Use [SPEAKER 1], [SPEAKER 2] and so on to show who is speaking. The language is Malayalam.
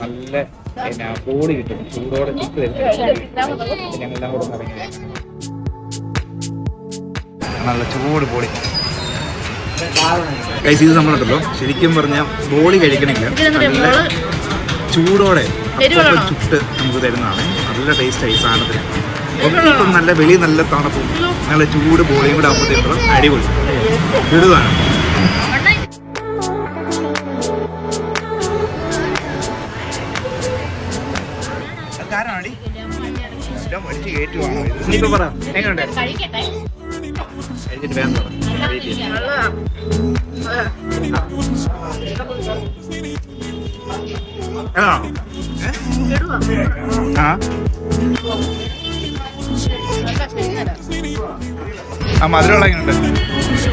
[SPEAKER 1] നല്ല പിന്നെ ബോഡി കിട്ടും. ചൂടോടെ ഞങ്ങളെല്ലാം കൂടെ ഇറങ്ങി നല്ല ചൂട് പൊടി കൈസ് ഇത് നമ്മളുണ്ടല്ലോ. ശരിക്കും പറഞ്ഞാൽ ബോളി കഴിക്കണമെങ്കിൽ നല്ല ചൂടോടെ ചുട്ട് നമുക്ക് തരുന്നതാണ്. നല്ല ടേസ്റ്റ് ആയി സാധനത്തിന്. ഒന്നും നല്ല വെളി നല്ല തണുപ്പും നല്ല ചൂട് ബോളിയും കൂടെ ആകുമ്പോഴത്തേക്കുള്ള അടിപൊളി. ഇതാണ് കാരണമാടി കയറ്റുവാണോ. ഇത് പറ. എങ്ങനെയുണ്ട്? ഏ? ആ. ആ മധുരമുള്ള എങ്ങനെയുണ്ട്?